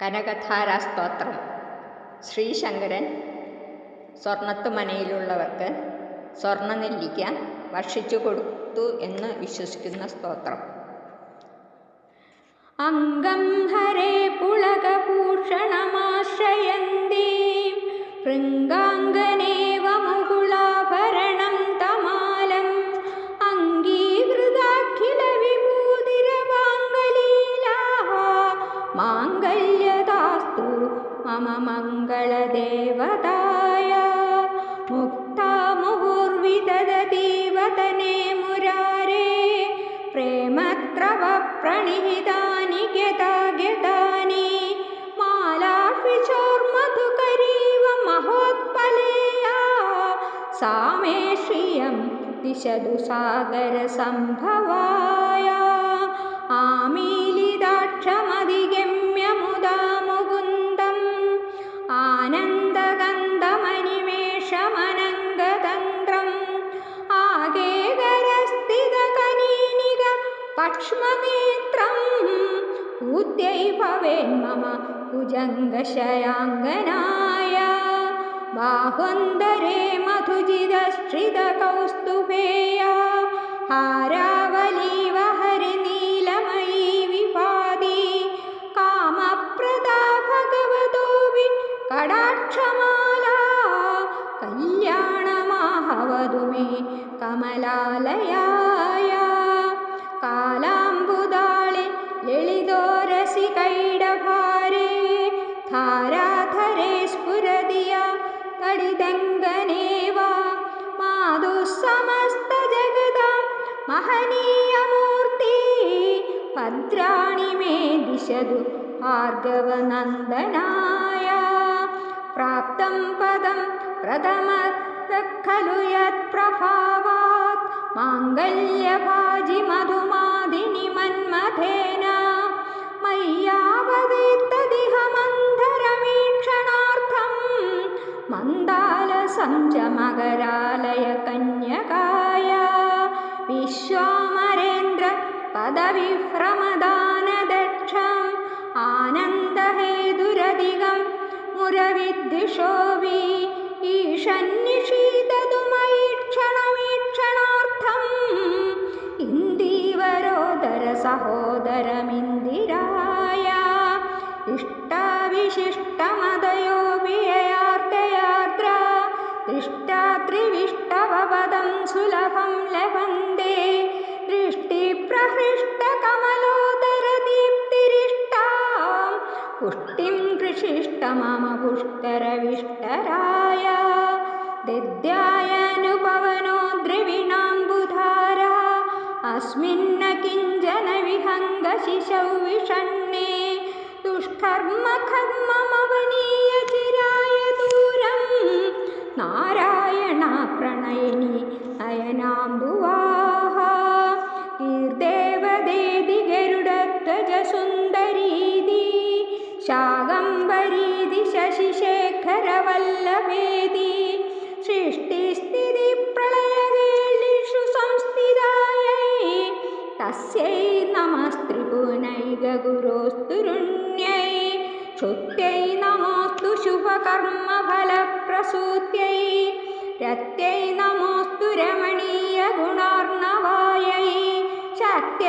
കനകധാരാസ്തോത്രം ശ്രീശങ്കരൻ സ്വർണത്തുമനയിലുള്ളവർക്ക് സ്വർണനെല്ലിക്ക വർഷിച്ചു കൊടുത്തു എന്ന് വിശ്വസിക്കുന്ന സ്തോത്രം. അംഗം ഹരേ പുളകഭൂഷണമാശ്രയന്തി ഭൃംഗാംഗനേവ മുകുളാഭരണം തമാലം മാംഗല്യദാസ്തു मम मङ्गलदेवताय। मुक्ता मुहुर्विददतिवदने मुरारे प्रेमत्रवप्रणिहितानि यता यतानि मालाचोर्म तु करीव महोत्पलेया। सा मे श्रियं दिश सागरसम्भवाय आमी पक्ष्मनेत्रम् ऊद्यै भवेन्मम भुजङ्गशयाङ्गनाय बाहुन्दरे मधुजिदश्रितकौस्तुभेया हारावलीव हरिनीलमयी विभाति कामप्रदा भगवतोऽपि कडाक्षमाला कल्याणमाहवधु मे कमलालयाय महनीयमूर्ति भद्राणि मे दिशतु भार्गवनन्दनाय प्राप्तं पदं प्रथम खलु यत्प्रभावात् माङ्गल्यभाजि मधुमादिनि मन्मथेन मय्यावदेत्तदिह मन्धरमीक्षणार्थं मन्दालसं च मकरालय कन्यकाय विश्वामरेन्द्र पदविभ्रमदानदक्षम्। आनन्दहेतुरधिगं मुरविद्विषोऽपि ईशन्निषीदतु मयि क्षणमीक्षणार्थम् इन्दीवरोदरसहोदरमिन्दिराय। इष्टाविशिष्टमदयोऽपि पुष्टिं कृषिष्ट मम पुष्करविष्टराय दिद्यायनुभवनो द्रिविणाम्बुधारा अस्मिन्न किञ्चन विहङ्गशिशौ विषण्णे शशिशेखरवल्लभेति सृष्टिस्थितिप्रलयवेलिषु संस्थितायै तस्यै नमस्त्रिपुनैगगुरोस्तुरुण्यै क्षुत्यै नमोऽस्तु शुभकर्मफलप्रसूत्यै रत्यै नमोऽस्तु रमणीयगुणार्णवायै शक्त्यै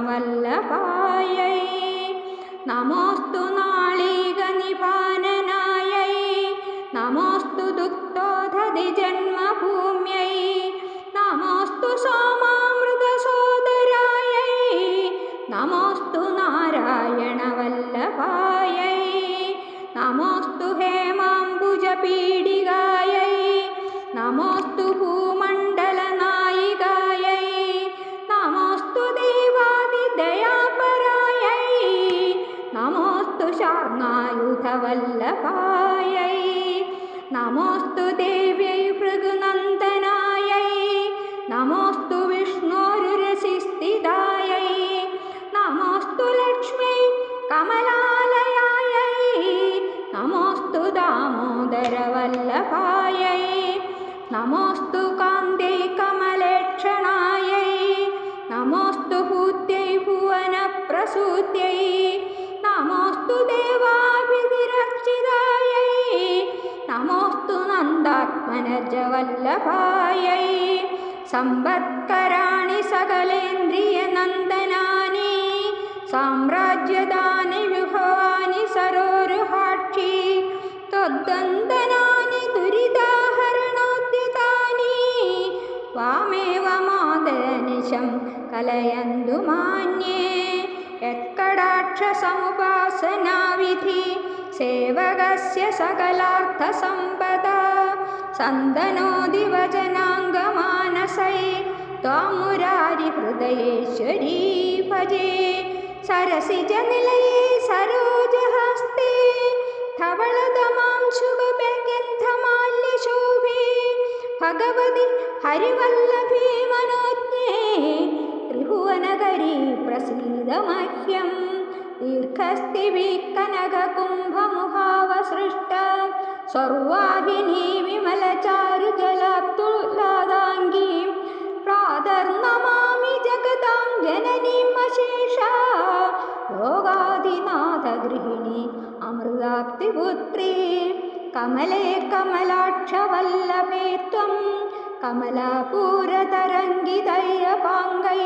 पुरुषोत्तमवल्लभायै नमोऽस्तु नाळीगनिपाननायै नमोऽस्तु दुग्धोदधिजन्मभूम्यै नमोऽस्तु सोमामृतसोदरायै नमोऽस्तु नारायणवल्लभायै नमोऽस्तु हेमाम्बुजपीडिकायै ധർമായുധവല്ലഭായൈ നമോസ്തു ദേവ്യൈ ഭൃഗുനന്ദ सम्पत्कराणि सकलेन्द्रियनन्दनानि साम्राज्यदानि विभवानि सरोरुहाक्षी त्वद्वन्दनानि दुरिदाहरणोद्यतानि वामेव मादनिशं कलयन्तु मान्ये। यत्कटाक्षसमुपासनाविधि सेवकस्य सकलार्थसम्पदा सन्दनोति वचनाङ्गमानसै त्वां मुरारिहृदयेश्वरी भजे सरसिजनिलये सरोजहस्ते शुभव्यग्यन्थमाल्यशोभे भगवति हरिवल्लभी मनोज्ञे त्रिभुवनकरी प्रसीद दीर्घस्तिभिः कनककुम्भमुखावसृष्ट सर्वाहिनी विमलचारुजलाप्तुलादाङ्गीं प्रातर्नमामि जगदां जननीम् अशेषा योगादिनाथगृहिणी अमृताप्तिपुत्री कमले कमलाक्षवल्लभे त्वं कमलापूरतरङ्गितैरपाङ्गै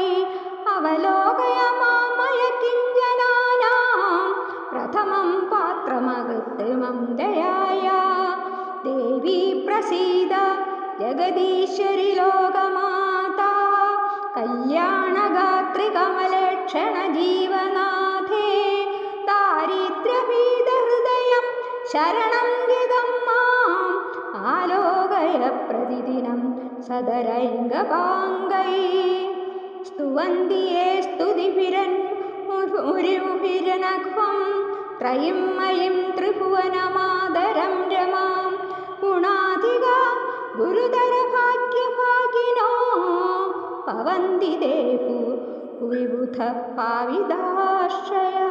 अवलोकय मामय किञ्जनानां। प्रथमं पात्रमकृत्रिमं दयाया। देवी प्रसीद जगदीश्वरि लोकमाता कल्याणगात्रिकमलेक्षणजीवनाथे शरणं गिदं माम् आलोकय प्रतिदिनं सदरैङ्गपाङ्गै। स्तुवन्ति ये स्तुतिभिरन् मुरिमुभिरनघ्वं त्रयीं मयीं त्रिभुवनमादरं रमां भवन्ति ते भू विबुध पाविदाश्रया